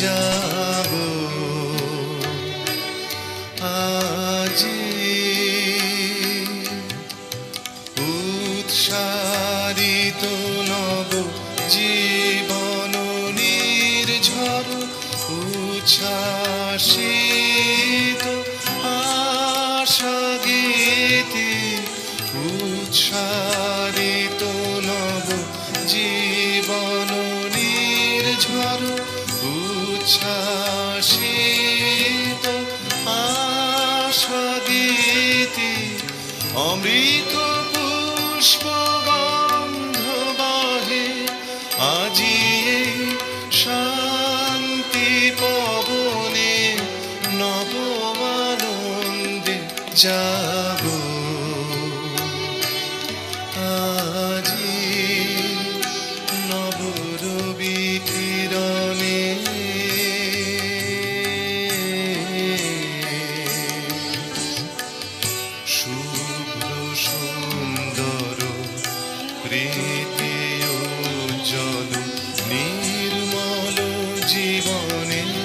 যাব। আজি উৎসারিত নব জীবন নির্ঝর উচ্ছ্বাসিত আশা গীতি উৎসারিত অমৃত পুষ্প গন্ধ বাহে আজি শান্তি পবনে নব আনন্দে যাব প্রীতি জল নির্মল জীবনে